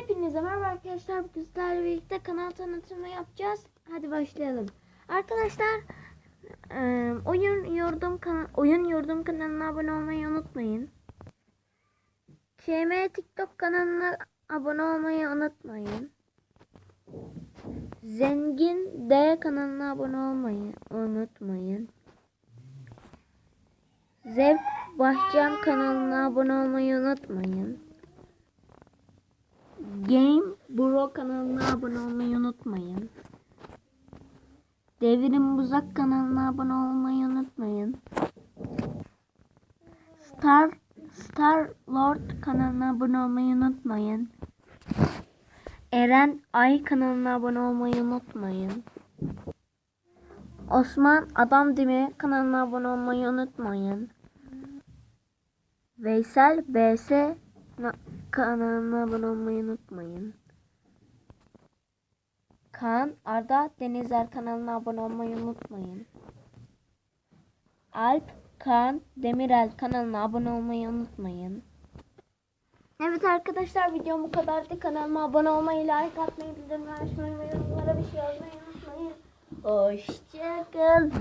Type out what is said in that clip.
Hepinize merhaba arkadaşlar. Bugün sizlerle birlikte kanal tanıtımı yapacağız. Hadi başlayalım. Arkadaşlar oyun yordum kana- oyun yordum kanalına abone olmayı unutmayın. KM TikTok kanalına abone olmayı unutmayın. Zengin D kanalına abone olmayı unutmayın. Zevk Bahçem kanalına abone olmayı unutmayın. Game Bro kanalına abone olmayı unutmayın. Devrim Buzak kanalına abone olmayı unutmayın. Star Star Lord kanalına abone olmayı unutmayın. Eren Ay kanalına abone olmayı unutmayın. Osman Adam Dimi kanalına abone olmayı unutmayın. Veysel BS kanalına abone olmayı unutmayın. Kaan Arda Denizer kanalına abone olmayı unutmayın. Alp Kaan Demirel kanalına abone olmayı unutmayın. Evet arkadaşlar videom bu kadardı. Kanalıma abone olmayı, like atmayı, bildirimleri açmayı ve yorumlara bir şey yazmayı unutmayın. Hoşçakalın.